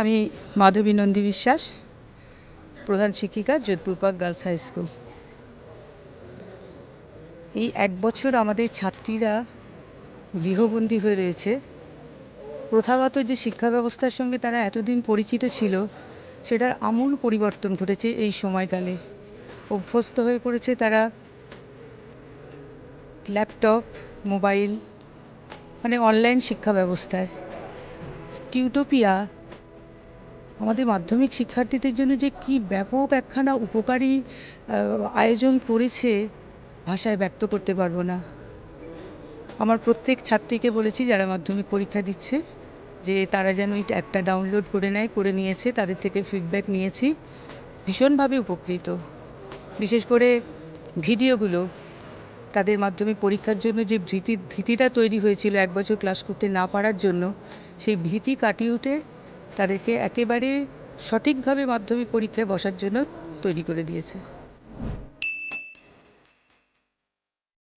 আমি মাধবী নন্দী বিশ্বাস, প্রধান শিক্ষিকা, Jodhpur park girls high school. এই এক বছর আমাদের ছাত্রীরা গৃহবন্দী হয়ে রয়েছে। প্রথাগত যে শিক্ষা ব্যবস্থার সঙ্গে তারা এতদিন পরিচিত ছিল, সেটার আমূল পরিবর্তন ঘটেছে এই সময়কালে। অভ্যস্ত হয়ে পড়েছে তারা ল্যাপটপ, মোবাইল মানে অনলাইন শিক্ষা ব্যবস্থায়। টিউটোপিয়া আমাদের মাধ্যমিক শিক্ষার্থীদের জন্য যে কি ব্যাপক একখানা উপকারী আয়োজন করেছে, ভাষায় ব্যক্ত করতে পারব না। আমার প্রত্যেক ছাত্রীকে বলেছি, যারা মাধ্যমিক পরীক্ষা দিচ্ছে, যে তারা যেন এই অ্যাপটা ডাউনলোড করে নেয়, করে নিয়েছে, তাদের থেকে ফিডব্যাক নিয়েছি। ভীষণভাবে উপকৃত। বিশেষ করে ভিডিওগুলো, তাদের মাধ্যমিক পরীক্ষার জন্য যে ভীতি, ভীতিটা তৈরি হয়েছিল এক বছর ক্লাস করতে না পারার জন্য, সেই ভীতি কাটিয়ে উঠে তাদেরকে একেবারে সঠিকভাবে মাধ্যমিক পরীক্ষায় বসার জন্য তৈরি করে দিয়েছে।